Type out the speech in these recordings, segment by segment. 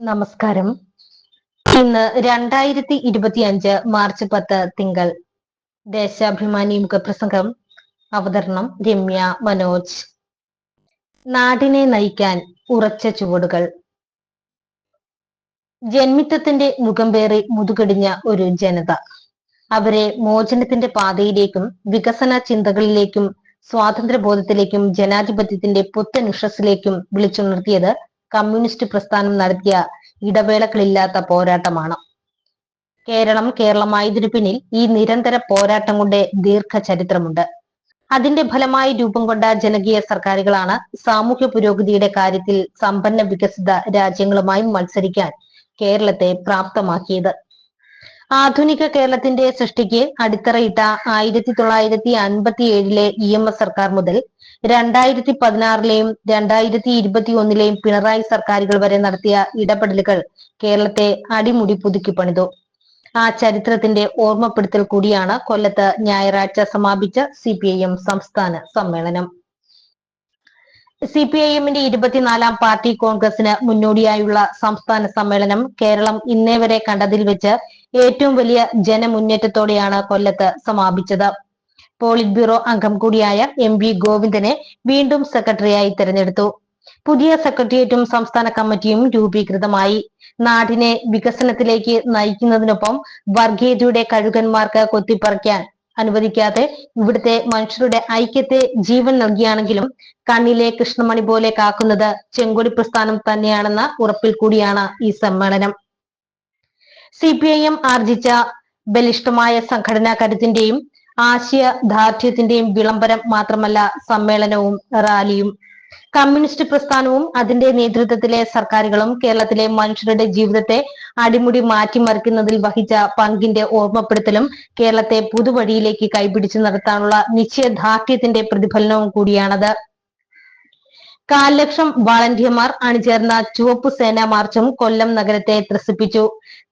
നമസ്കാരം. ഇന്ന് രണ്ടായിരത്തി ഇരുപത്തി അഞ്ച് മാർച്ച് പത്ത് തിങ്കൾ. ദേശാഭിമാനി മുഖപ്രസംഗം. അവതരണം രമ്യ മനോജ്. നാടിനെ നയിക്കാൻ ഉറച്ച ചുവടുകൾ. ജന്മിത്തത്തിന്റെ മുഖം പേറി മുതുകടിഞ്ഞ ഒരു ജനത. അവരെ മോചനത്തിന്റെ പാതയിലേക്കും വികസന ചിന്തകളിലേക്കും സ്വാതന്ത്ര്യബോധത്തിലേക്കും ജനാധിപത്യത്തിന്റെ പുത്തൻ ഉഷസ്സിലേക്കും വിളിച്ചുണർത്തിയത് കമ്മ്യൂണിസ്റ്റ് പ്രസ്ഥാനം നടത്തിയ ഇടവേളകളില്ലാത്ത പോരാട്ടമാണ്. കേരളം കേരളമായതിനു പിന്നിൽ ഈ നിരന്തര പോരാട്ടം കൊണ്ട് ദീർഘ ചരിത്രമുണ്ട് അതിന്റെ ഫലമായി രൂപം കൊണ്ട ജനകീയ സർക്കാരുകളാണ് സാമൂഹ്യ പുരോഗതിയുടെ കാര്യത്തിൽ സമ്പന്ന വികസിത രാജ്യങ്ങളുമായി മത്സരിക്കാൻ കേരളത്തെ പ്രാപ്തമാക്കിയത്. ആധുനിക കേരളത്തിന്റെ സൃഷ്ടിക്ക് അടിത്തറയിട്ട ആയിരത്തി തൊള്ളായിരത്തി അൻപത്തി ഏഴിലെ ഇ എം എസ് സർക്കാർ മുതൽ രണ്ടായിരത്തി പതിനാറിലെയും രണ്ടായിരത്തി ഇരുപത്തി ഒന്നിലെയും പിണറായി സർക്കാരുകൾ വരെ നടത്തിയ ഇടപെടലുകൾ കേരളത്തെ അടിമുടി പുതുക്കി പണിതു. ആ ചരിത്രത്തിന്റെ ഓർമ്മപ്പെടുത്തൽ കൂടിയാണ് കൊല്ലത്ത് ഞായറാഴ്ച സമാപിച്ച സി പി ഐ എം സംസ്ഥാന സമ്മേളനം. സി പി ഐ എമ്മിന്റെ ഇരുപത്തിനാലാം പാർട്ടി കോൺഗ്രസിന് മുന്നോടിയായുള്ള സംസ്ഥാന സമ്മേളനം കേരളം ഇന്നേ വരെ കണ്ടതിൽ വെച്ച് ഏറ്റവും വലിയ ജനമുന്നേറ്റത്തോടെയാണ് കൊല്ലത്ത് സമാപിച്ചത്. പോളിറ്റ് ബ്യൂറോ അംഗം കൂടിയായ എം വി ഗോവിന്ദനെ വീണ്ടും സെക്രട്ടറിയായി തെരഞ്ഞെടുത്തു. പുതിയ സെക്രട്ടേറിയറ്റും സംസ്ഥാന കമ്മിറ്റിയും രൂപീകൃതമായി. നാടിനെ വികസനത്തിലേക്ക് നയിക്കുന്നതിനൊപ്പം വർഗീയതയുടെ കഴുകന്മാർക്ക് കൊത്തിപ്പറിക്കാൻ അനുവദിക്കാതെ ഇവിടുത്തെ മനുഷ്യരുടെ ഐക്യത്തെ ജീവൻ നൽകിയാണെങ്കിലും കണ്ണിലെ കൃഷ്ണമണി പോലെ കാക്കുന്നത് ചെങ്കൊടി പ്രസ്ഥാനം തന്നെയാണെന്ന ഉറപ്പിൽ കൂടിയാണ് ഈ സമ്മേളനം. സി പി ഐ എം ആർജിച്ച ബലിഷ്ഠമായ സംഘടനാ കരുത്തിന്റെയും ആശയ ദാർഢ്യത്തിന്റെയും വിളംബരം മാത്രമല്ല സമ്മേളനവും റാലിയും കമ്മ്യൂണിസ്റ്റ് പ്രസ്ഥാനവും അതിന്റെ നേതൃത്വത്തിലെ സർക്കാരുകളും കേരളത്തിലെ മനുഷ്യരുടെ ജീവിതത്തെ അടിമുടി മാറ്റിമറിക്കുന്നതിൽ വഹിച്ച പങ്കിന്റെ ഓർമ്മപ്പെടുത്തലും കേരളത്തെ പുതുവഴിയിലേക്ക് കൈപിടിച്ചു നടത്താനുള്ള നിശ്ചയദാർഢ്യത്തിന്റെ പ്രതിഫലനവും കൂടിയാണത്. കാൽ ലക്ഷം വാളണ്ടിയർമാർ അണിചേർന്ന ചുവപ്പ് സേനാ മാർച്ചും കൊല്ലം നഗരത്തെ ത്രസിപ്പിച്ചു.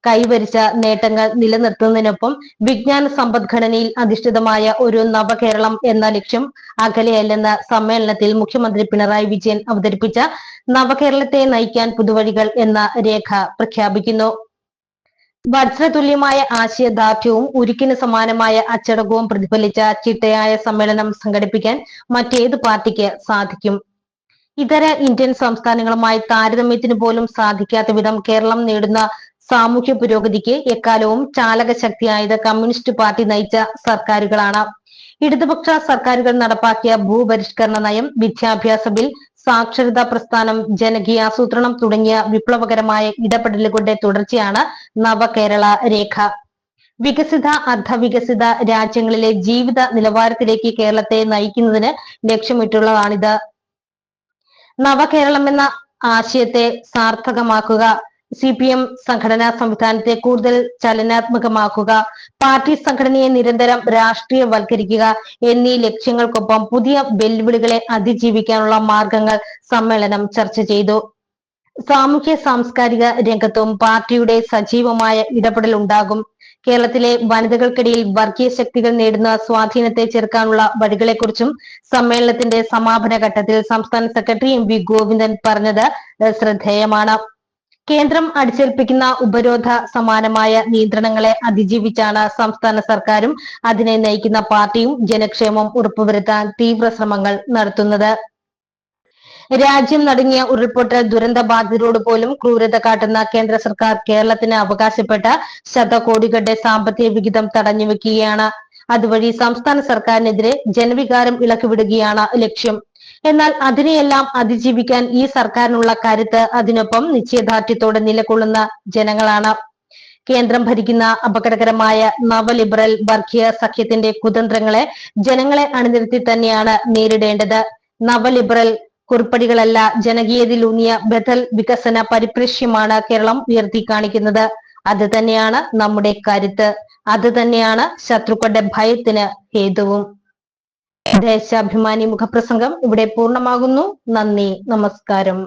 കൈവരിച്ച നേട്ടങ്ങൾ നിലനിർത്തുന്നതിനൊപ്പം വിജ്ഞാന സമ്പദ്ഘടനയിൽ അധിഷ്ഠിതമായ ഒരു നവകേരളം എന്ന ലക്ഷ്യം അകലെയല്ലെന്ന് സമ്മേളനത്തിൽ മുഖ്യമന്ത്രി പിണറായി വിജയൻ അവതരിപ്പിച്ച നവകേരളത്തെ നയിക്കാൻ പുതുവഴികൾ എന്ന രേഖ പ്രഖ്യാപിക്കുന്നു. വജ്രതുല്യമായ ആശയദാർഢ്യവും ഉരുക്കിന് സമാനമായ അച്ചടക്കവും പ്രതിഫലിച്ച ചിട്ടയായ സമ്മേളനം സംഘടിപ്പിക്കാൻ മറ്റേത് പാർട്ടിക്ക് സാധിക്കും. ഇതര ഇന്ത്യൻ സംസ്ഥാനങ്ങളുമായി താരതമ്യത്തിന് പോലും സാധിക്കാത്ത വിധം കേരളം നേടുന്ന സാമൂഹ്യ പുരോഗതിക്ക് എക്കാലവും ചാലക ശക്തിയായത് കമ്മ്യൂണിസ്റ്റ് പാർട്ടി നയിച്ച സർക്കാരുകളാണ്. ഇടതുപക്ഷ സർക്കാരുകൾ നടപ്പാക്കിയ ഭൂപരിഷ്കരണ നയം വിദ്യാഭ്യാസ ബിൽ സാക്ഷരതാ പ്രസ്ഥാനം ജനകീയ ആസൂത്രണം തുടങ്ങിയ വിപ്ലവകരമായ ഇടപെടലുകളുടെ തുടർച്ചയാണ് നവകേരള രേഖ. വികസിത അർദ്ധവികസിത രാജ്യങ്ങളിലെ ജീവിത നിലവാരത്തിലേക്ക് കേരളത്തെ നയിക്കുന്നതിന് ലക്ഷ്യമിട്ടുള്ളതാണിത്. നവകേരളം എന്ന ആശയത്തെ സാർത്ഥകമാക്കുക. സി പി എം സംഘടനാ സംവിധാനത്തെ കൂടുതൽ ചലനാത്മകമാക്കുക. പാർട്ടി സംഘടനയെ നിരന്തരം രാഷ്ട്രീയവൽക്കരിക്കുക എന്നീ ലക്ഷ്യങ്ങൾക്കൊപ്പം പുതിയ വെല്ലുവിളികളെ അതിജീവിക്കാനുള്ള മാർഗങ്ങൾ സമ്മേളനം ചർച്ച ചെയ്തു. സാമൂഹ്യ സാംസ്കാരിക രംഗത്തും പാർട്ടിയുടെ സജീവമായ ഇടപെടൽ ഉണ്ടാകും കേരളത്തിലെ വനിതകൾക്കിടയിൽ വർഗീയ ശക്തികൾ നേടുന്ന സ്വാധീനത്തെ ചെറുക്കാനുള്ള വഴികളെക്കുറിച്ചും സമ്മേളനത്തിന്റെ സമാപന ഘട്ടത്തിൽ സംസ്ഥാന സെക്രട്ടറി എം വി ഗോവിന്ദൻ പറഞ്ഞത് ശ്രദ്ധേയമാണ്. കേന്ദ്രം അടിച്ചേൽപ്പിക്കുന്ന ഉപരോധ സമാനമായ നിയന്ത്രണങ്ങളെ അതിജീവിച്ചാണ് സംസ്ഥാന സർക്കാരും അതിനെ നയിക്കുന്ന പാർട്ടിയും ജനക്ഷേമം ഉറപ്പുവരുത്താൻ തീവ്ര ശ്രമങ്ങൾ നടത്തുന്നത്. രാജ്യം നടുങ്ങിയ ഉരുൾപൊട്ടൽ ദുരന്ത ബാധിതരോട് പോലും ക്രൂരത കാട്ടുന്ന കേന്ദ്ര സർക്കാർ കേരളത്തിന് അവകാശപ്പെട്ട ശതകോടികളുടെ സാമ്പത്തിക വിഹിതം തടഞ്ഞുവെക്കുകയാണ് അതുവഴി സംസ്ഥാന സർക്കാരിനെതിരെ ജനവികാരം ഇളക്കിവിടുകയാണ് ലക്ഷ്യം. എന്നാൽ അതിനെയെല്ലാം അതിജീവിക്കാൻ ഈ സർക്കാരിനുള്ള കരുത്ത് അതിനൊപ്പം നിശ്ചയദാർഢ്യത്തോടെ നിലകൊള്ളുന്ന ജനങ്ങളാണ്. കേന്ദ്രം ഭരിക്കുന്ന അപകടകരമായ നവലിബറൽ വർഗീയ സഖ്യത്തിന്റെ കുതന്ത്രങ്ങളെ ജനങ്ങളെ അണിനിരത്തി തന്നെയാണ് നേരിടേണ്ടത്. നവലിബറൽ കുറിപ്പടികളല്ല ജനകീയതയിലൂന്നിയ ബദൽ വികസന പരിപ്രേക്ഷ്യമാണ് കേരളം ഉയർത്തി കാണിക്കുന്നത് അത് തന്നെയാണ് നമ്മുടെ കരുത്ത്. അത് തന്നെയാണ് ശത്രുക്കളുടെ ഭയത്തിന് ഹേതുവും. ദേശാഭിമാനി മുഖപ്രസംഗം ഇവിടെ പൂർണമാകുന്നു. നന്ദി. നമസ്കാരം.